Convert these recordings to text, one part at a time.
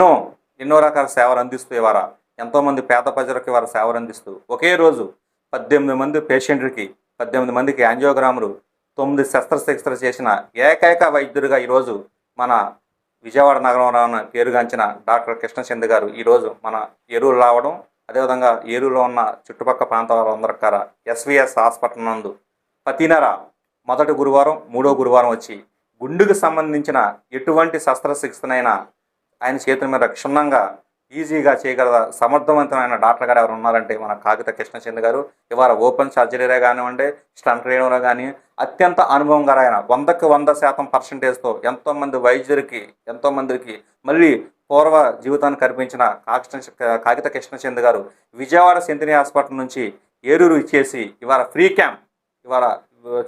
ఎన్నో ఎన్నో రకాల సేవలు అందిస్తూ ఇవాళ ఎంతోమంది పేద ప్రజలకు వారు సేవలు అందిస్తూ ఒకే రోజు పద్దెనిమిది మంది పేషెంట్లకి పద్దెనిమిది మందికి యాంజియోగ్రాములు తొమ్మిది శస్త్రచికిత్సలు చేసిన ఏకైక వైద్యుడిగా ఈరోజు మన విజయవాడ నగరంలో ఉన్న పేరుగాంచిన డాక్టర్ కృష్ణచంద్ గారు ఈరోజు మన ఎరువులు రావడం అదేవిధంగా ఏరులో ఉన్న చుట్టుపక్కల ప్రాంతాల వాళ్ళందరికీ ఎస్విఎస్ హాస్పిటల్ నందు ప్రతి నెల మొదటి గురువారం మూడో గురువారం వచ్చి గుండెకు సంబంధించిన ఎటువంటి శస్త్రచికిత్సనైనా ఆయన చేతుల మీద క్షుణ్ణంగా ఈజీగా చేయగల సమర్థవంతమైన డాక్టర్ గారు ఎవరు ఉన్నారంటే మన కాగిత కృష్ణచంద్ గారు. ఇవాళ ఓపెన్ సర్జరీలో కానివ్వండి స్టంట్ రేణులో కానీ అత్యంత అనుభవం గారు ఆయన. వందకి వంద శాతం పర్సంటేజ్తో ఎంతోమంది వైద్యులకి ఎంతోమందికి మళ్ళీ పూర్వ జీవితాన్ని కల్పించిన కాకృష్ణ కాగిత కృష్ణచంద్ గారు విజయవాడ సెంతినీ హాస్పిటల్ నుంచి ఏరూరు ఇచ్చేసి ఇవాళ ఫ్రీ క్యాంప్. ఇవాళ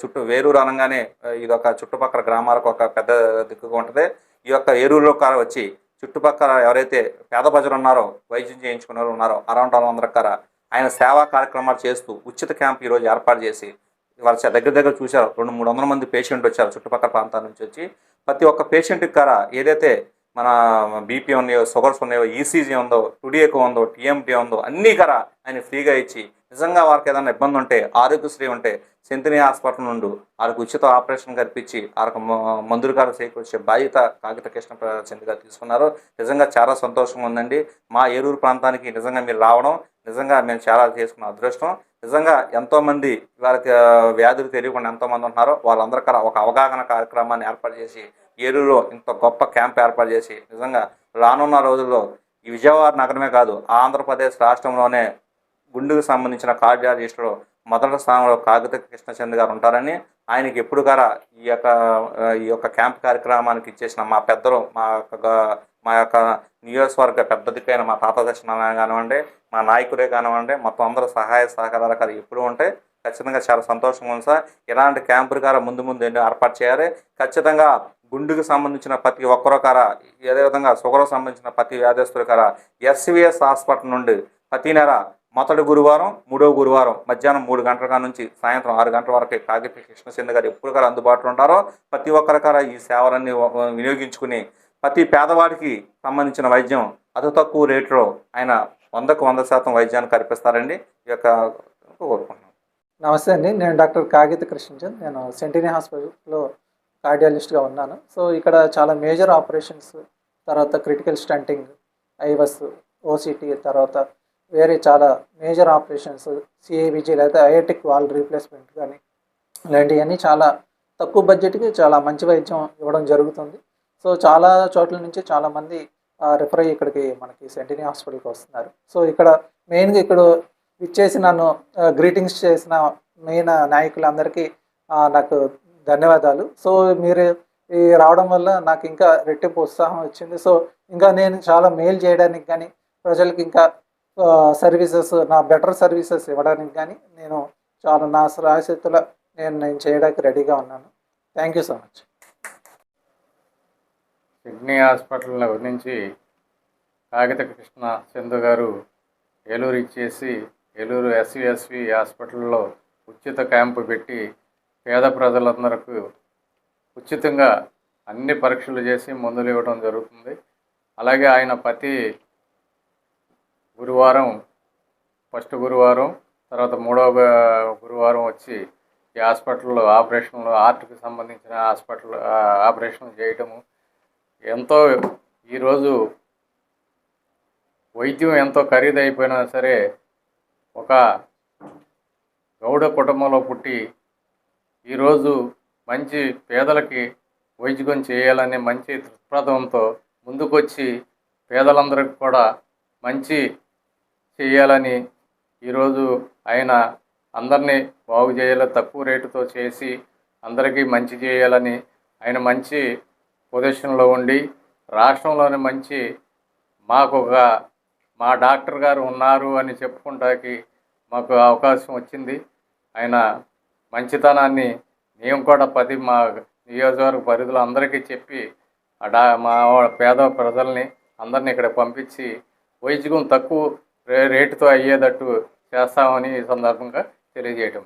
చుట్టూ వేరూరు అనగానే ఇది ఒక చుట్టుపక్కల గ్రామాలకు ఒక పెద్ద దిక్కుగా ఉంటుంది. ఈ యొక్క ఏరూరులో కార వచ్చి చుట్టుపక్కల ఎవరైతే పేద ప్రజలు ఉన్నారో వైద్యం చేయించుకున్న వాళ్ళు ఉన్నారో అరౌండ్ అందరికర ఆయన సేవా కార్యక్రమాలు చేస్తూ ఉచిత క్యాంప్ ఈరోజు ఏర్పాటు చేసి వాళ్ళ దగ్గర దగ్గర చూశారు. రెండు మూడు వందల మంది పేషెంట్ వచ్చారు చుట్టుపక్కల ప్రాంతాల నుంచి వచ్చి. ప్రతి ఒక్క పేషెంట్కి కర ఏదైతే మన బీపీ ఉన్నాయో షుగర్స్ ఉన్నాయో ఈసీజీ ఉందో టుడిఏకో ఉందో టీఎంటీ ఉందో అన్నీ కర ఆయన ఫ్రీగా ఇచ్చి నిజంగా వారికి ఏదైనా ఇబ్బంది ఉంటే ఆరోగ్యశ్రీ ఉంటే సింతిని హాస్పిటల్ నుండి వారికి ఉచిత ఆపరేషన్ కల్పించి వారికి మందులు కారు చేకూర్చే బాధ్యత కాగిత కృష్ణ చంద్ర గారు తీసుకున్నారు. నిజంగా చాలా సంతోషంగా ఉందండి. మా ఏలూరు ప్రాంతానికి నిజంగా మీరు రావడం నిజంగా మేము చాలా చేసుకున్న అదృష్టం. నిజంగా ఎంతోమంది వారికి వ్యాధులు తెలియకుండా ఎంతోమంది ఉంటున్నారో వాళ్ళందరికీ ఒక అవగాహన కార్యక్రమాన్ని ఏర్పాటు చేసి ఏలూరులో ఇంత గొప్ప క్యాంప్ ఏర్పాటు చేసి నిజంగా రానున్న రోజుల్లో ఈ విజయవాడ నగరమే కాదు ఆంధ్రప్రదేశ్ రాష్ట్రంలోనే గుండెకు సంబంధించిన కార్డియాలజిస్టులో మొదటి స్థానంలో కాగిత కృష్ణచంద్ గారు ఉంటారని ఆయనకి ఎప్పుడు గారా ఈ యొక్క ఈ యొక్క క్యాంప్ కార్యక్రమానికి ఇచ్చేసిన మా పెద్దలు మా యొక్క మా యొక్క నియోజకవర్గ పెద్ద దిక్కైన మా తాత దర్శనం కానివ్వండి మా నాయకులే కానివ్వండి మొత్తం అందరూ సహాయ సహకారాలు ఎప్పుడు ఉంటాయి ఖచ్చితంగా చాలా సంతోషంగా ఉంది సార్. ఇలాంటి క్యాంపులు గారా ముందు ముందు ఎన్నో ఏర్పాటు చేయాలి. ఖచ్చితంగా గుండెకు సంబంధించిన ప్రతి ఒక్కరో కార అదేవిధంగా షుగర్కు సంబంధించిన ప్రతి వ్యాధస్తుల కార ఎస్విఎస్ హాస్పిటల్ నుండి ప్రతి నెల మొదటి గురువారం మూడో గురువారం మధ్యాహ్నం మూడు గంటల నుంచి సాయంత్రం ఆరు గంటల వరకు కాగిత కృష్ణచంద్ర గారు ఎప్పుడు గారు అందుబాటులో ఉంటారో ప్రతి ఒక్కరికార ఈ సేవలన్నీ వినియోగించుకుని ప్రతి పేదవాడికి సంబంధించిన వైద్యం అతి తక్కువ రేటులో ఆయన వందకు వంద శాతం వైద్యాన్ని కల్పిస్తారండి. ఈ యొక్క కోరుకుంటున్నాను నమస్తే అండి. నేను డాక్టర్ కాగిత కృష్ణచంద్. నేను సెంటినీ హాస్పిటల్లో కార్డియాలజిస్ట్గా ఉన్నాను. సో ఇక్కడ చాలా మేజర్ ఆపరేషన్స్ తర్వాత క్రిటికల్ స్టంటింగ్ ఐవస్ ఓసిటీ తర్వాత వేరే చాలా మేజర్ ఆపరేషన్స్ సిఏబిజీ లేదా ఐఐటిక్ వాల్ రీప్లేస్మెంట్ కానీ ఇలాంటివన్నీ చాలా తక్కువ బడ్జెట్కి చాలా మంచి వైద్యం ఇవ్వడం జరుగుతుంది. సో చాలా చోట్ల నుంచి చాలామంది రిఫర్ అయ్యి ఇక్కడికి మనకి సెంటినీ హాస్పిటల్కి వస్తున్నారు. సో ఇక్కడ మెయిన్గా ఇక్కడ ఇచ్చేసి నన్ను గ్రీటింగ్స్ చేసిన మెయిన్ నాయకులందరికీ నాకు ధన్యవాదాలు. సో మీరు ఈ రావడం వల్ల నాకు ఇంకా రెట్టింపు ఉత్సాహం వచ్చింది. సో ఇంకా నేను చాలా మెయిల్ చేయడానికి కానీ ప్రజలకు ఇంకా సర్వీసెస్ నా బెటర్ సర్వీసెస్ ఇవ్వడానికి కానీ నేను చాలా నా రాశక్తుల నేను నేను చేయడానికి రెడీగా ఉన్నాను. Thank you so much Sydney hospital నుంచి కాగిత కృష్ణ చందు గారు ఏలూరు ఇచ్చేసి ఏలూరు ఎస్విఎస్వి హాస్పిటల్లో ఉచిత క్యాంపు పెట్టి పేద ప్రజలందరకు ఉచితంగా అన్ని పరీక్షలు చేసి మందులు ఇవ్వడం జరుగుతుంది. అలాగే ఆయన ప్రతి గురువారం ఫస్ట్ గురువారం తర్వాత మూడవ గురువారం వచ్చి ఈ హాస్పిటల్లో ఆపరేషన్లు హార్ట్కి సంబంధించిన హాస్పిటల్ ఆపరేషన్ చేయటము. ఎంతో ఈరోజు వైద్యం ఎంతో ఖరీదైపోయినా సరే ఒక గౌడ కుటుంబంలో పుట్టి ఈరోజు మంచి పేదలకి వైద్యం చేయాలనే మంచి దృక్పథంతో ముందుకొచ్చి పేదలందరికీ కూడా మంచి చేయాలని ఈరోజు ఆయన అందరినీ బాగు చేయాలి తక్కువ రేటుతో చేసి అందరికీ మంచి చేయాలని ఆయన మంచి పొజిషన్లో ఉండి రాష్ట్రంలోని మంచి మాకు ఒక మా డాక్టర్ గారు ఉన్నారు అని చెప్పుకుంటాకి మాకు అవకాశం వచ్చింది. ఆయన మంచితనాన్ని మేము కూడా పది మా నియోజకవర్గ పరిధిలో అందరికీ చెప్పి ఆ డా మా పేద ప్రజల్ని అందరిని ఇక్కడ పంపించి వైద్యం తక్కువ రేటుతో అయ్యేటట్టు చేస్తామని ఈ సందర్భంగా తెలియజేయటం